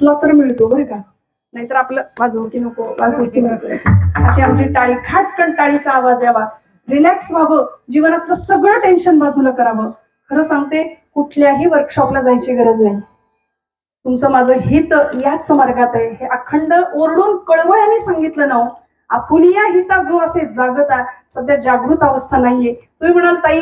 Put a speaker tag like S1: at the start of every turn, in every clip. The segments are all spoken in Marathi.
S1: तुला तर मिळतो बरं का. नाहीतर आपलं वाजवती नको वाजवती नको. अशी आमची टाळी खाटकन टाळीचा आवाज यावा. रिलॅक्स व्हावं. जीवनातलं सगळं टेन्शन बाजूला करावं. खरं सांगते कुठल्याही वर्कशॉपला जायची गरज नाही. तुमचं माझं हित याच मार्गात आहे. हे अखंड ओरडून कळवळ्याने सांगितलं ना हो. आपुलिया हितात जो असे जागता सध्या जागृत अवस्था नाहीये. तुम्ही म्हणाल ताई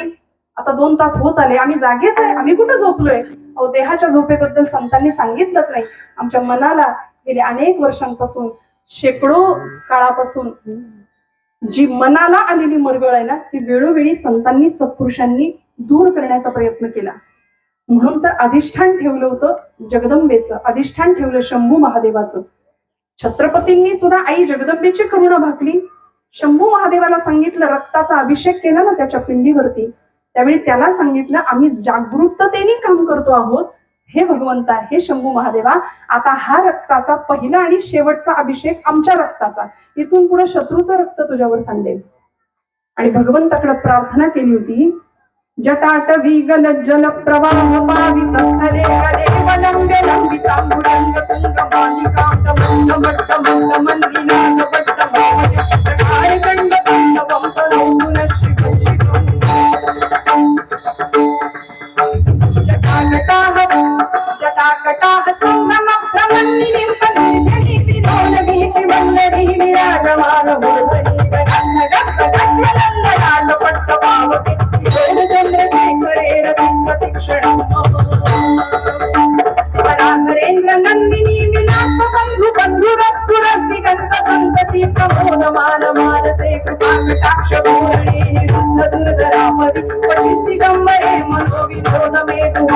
S1: आता दोन तास होत आले. आम्ही जागेच आहे. आम्ही कुठं झोपलोय? अहो देहाच्या झोपेबद्दल संतांनी सांगितलंच नाही. आमच्या मनाला गेल्या अनेक वर्षांपासून शेकडो काळापासून जी मनाला आलेली मरगळ आहे ना ती वेळोवेळी संतांनी सत्पुरुषांनी दूर करण्याचा प्रयत्न केला. म्हणून तर अधिष्ठान ठेवलं होतं जगदंबेचं अधिष्ठान ठेवलं शंभू महादेवाचं. छत्रपतींनी सुद्धा आई जगदंबेची करुणा भाकली. शंभू महादेवाला सांगितलं रक्ताचा अभिषेक केला ना त्याच्या पिंडीवरती. त्यावेळी त्याला सांगितलं आम्ही जागृततेने काम करतो आहोत. हे भगवंता हे शंभू महादेवा आता हा रक्ताचा पहिला आणि शेवटचा अभिषेक आमच्या रक्ताचा. इथून पुढे शत्रूचं रक्त तुझ्यावर सांडेल. आणि भगवंताकडे प्रार्थना केली होती. जटाटवी गल जल प्रवाह पावित स्थले गले वलंबे लंबितांबुरंग तुंग मालिकांत मंद मट्ट मंद मानसे कृपा कटाक्ष पूरणे निरुद्ध दुर्धरापदि क्वचित् दिगम्बरे मे तु